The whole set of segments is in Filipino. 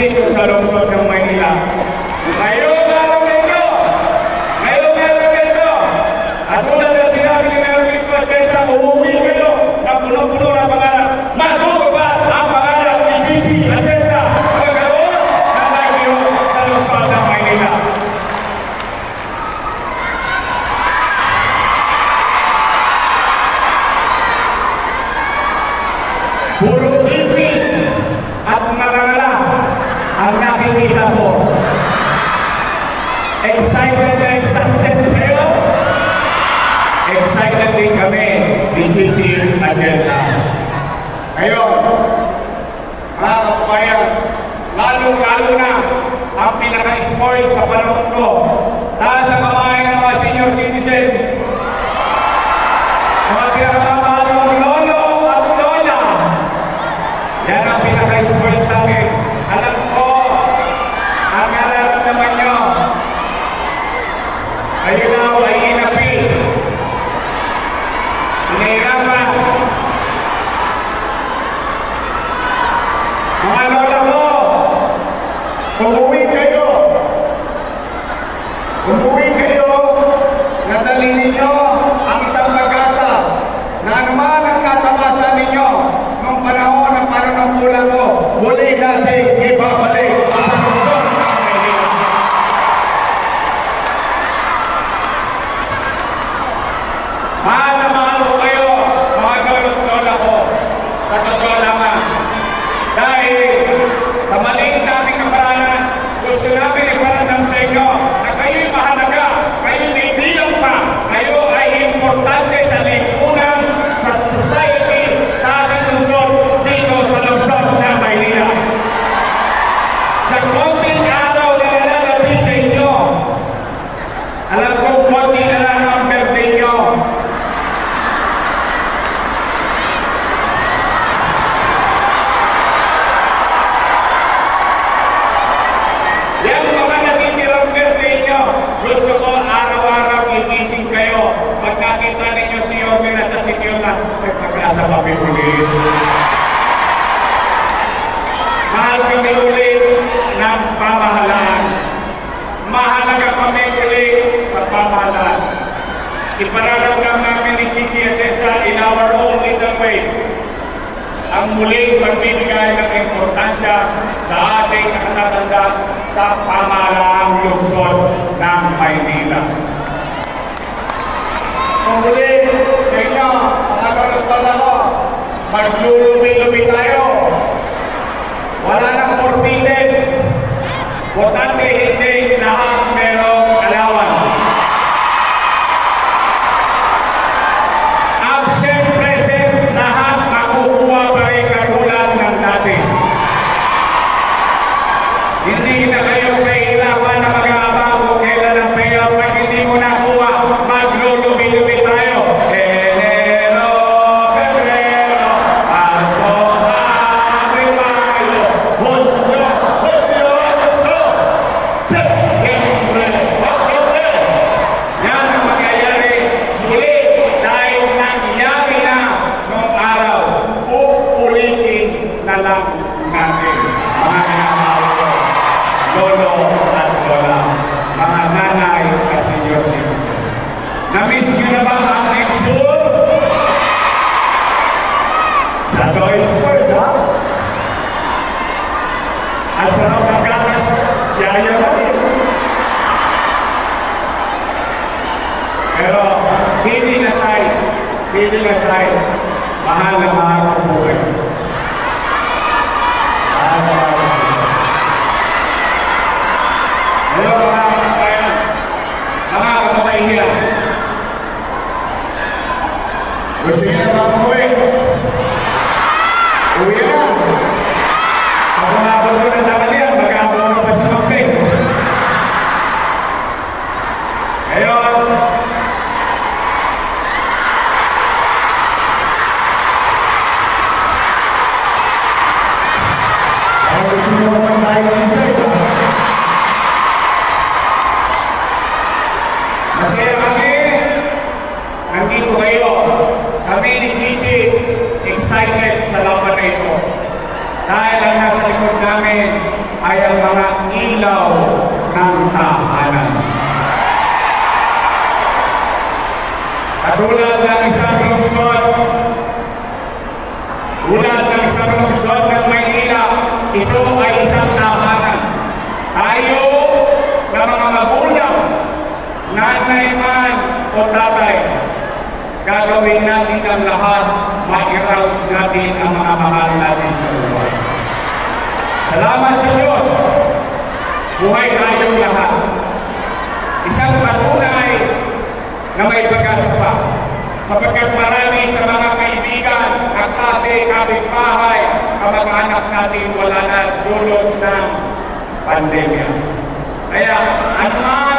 dito sa lungsod ng Maynila. Ngayon, rin kami ni Chichi Agenza. Ngayon, mga kapayan, lalo-lalo na ang pinaka-spoil sa panahon ko dahil sa kabayan ng mga senior citizen. Mga pinaka Dalhin ninyo ang isang pag-asa na anuman ang katapasan ninyo noong panahon ng panunungkulan ko, muli natin ibabalik sa kami ulit. Mahal kami ulit ng pamahalaan. Mahalaga kami ulit sa pamahalaan. Ipararamdam namin ni Chichi at Elsa in our own little way ang muling pagbibigay ng importansya sa ating nakatatanda sa pamahalaang lungsod ng Maynila. So muli, Pero, feeling aside, feeling aside, mahal na mahal ko po namin ay ang mga ilaw ng tahanan. Katulad ng isang lungsod, tulad ng isang lungsod ng Maynila, ito ay isang tahanan. Tayo na mga magulang, nanay man o tatay, gagawin natin ang lahat, ma-arouse natin ang mga mahal natin sa buhay. Salamat sa Diyos! Buhay tayong lahat. Isang patunay na may pag-asa pa. Sapagkat marami sa mga kaibigan, kaklase, kapitbahay, kamag-anak natin wala na dulot ng pandemya. Kaya anuman ang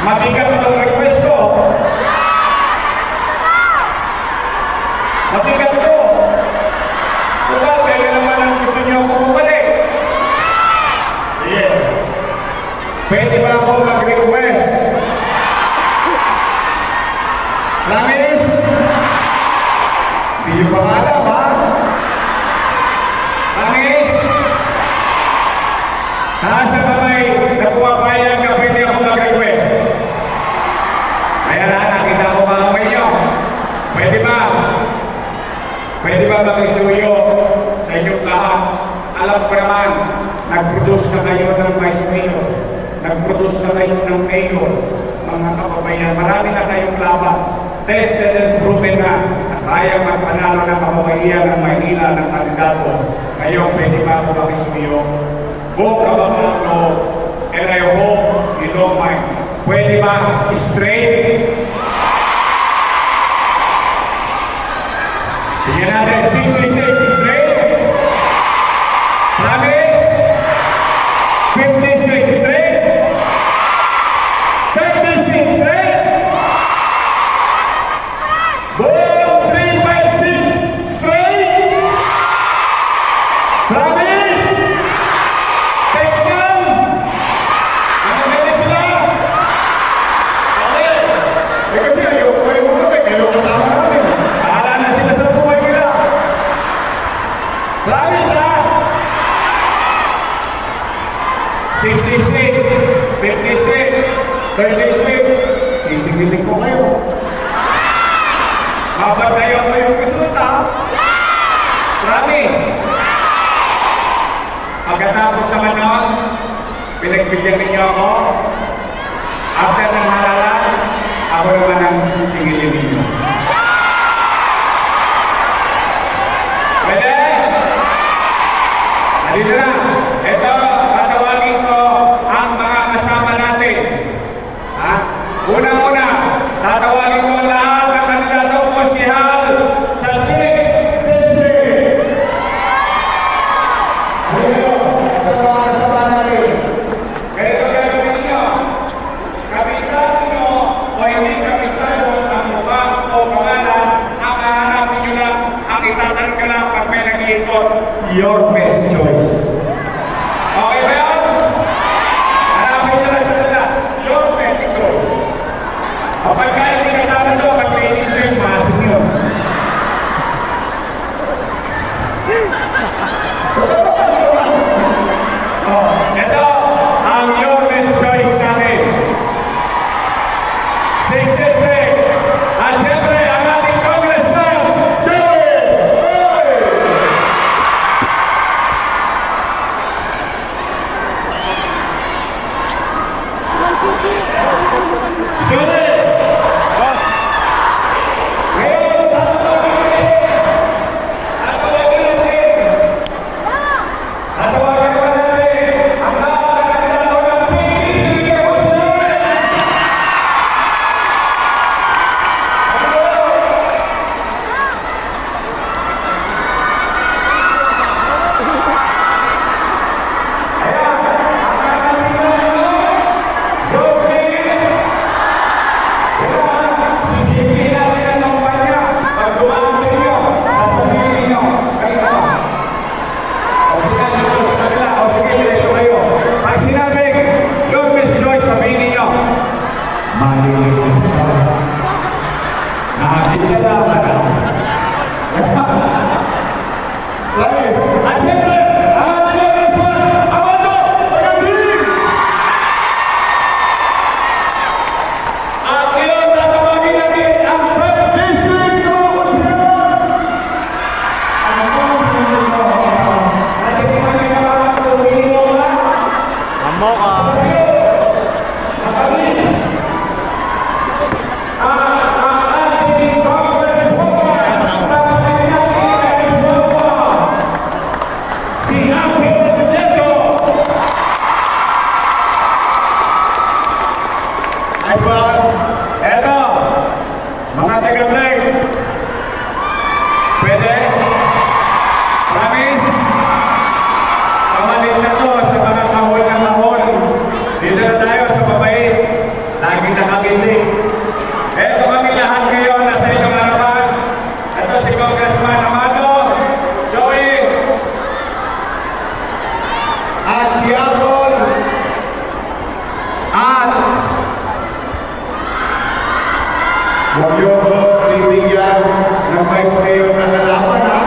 Mabigat ang request ko. Mabigat ko. Diba, pwede naman ang gusto niyo akong bumalik. Sige. Pwede ba ako mag-request? Promise? Hindi ko pa alam, ha? Promise? Nasa kamay na pumapayag na pwede ako mag-request. Kaya na, nakita ko mga kamay niyo. Pwede ba? Pwede ba makisuyo sa inyong lahat? Alam ko naman, nag-produce na kayo ng vice mayor, nag-produce na kayo ng mayor, mga kababayan, marami na kayong laban. Tested and proven na na kaya magpanalo ng kababayan ng Maynila ng kandidato. Ngayon, pwede ba ako makisuyo? Buong kababang loob. And I hope you don't mind. Pwede ba straight? Tingnan natin, 66 36, sisigiling ko kayo. Mabatayan mo yung resulta. Promise. Pagkatapos sa manon, pinagbigyan ninyo ako. After ng halalan, ako naman ang sisigilin Ah, sí, ya la. Vice Mayor ano eh? na lalaman, ha?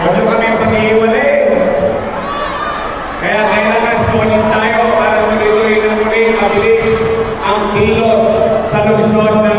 Huwag niyo kami pag-iwalay. Kaya kailangan solid tayo para magituloy ano na muli mabilis ang kilos sa lungsod na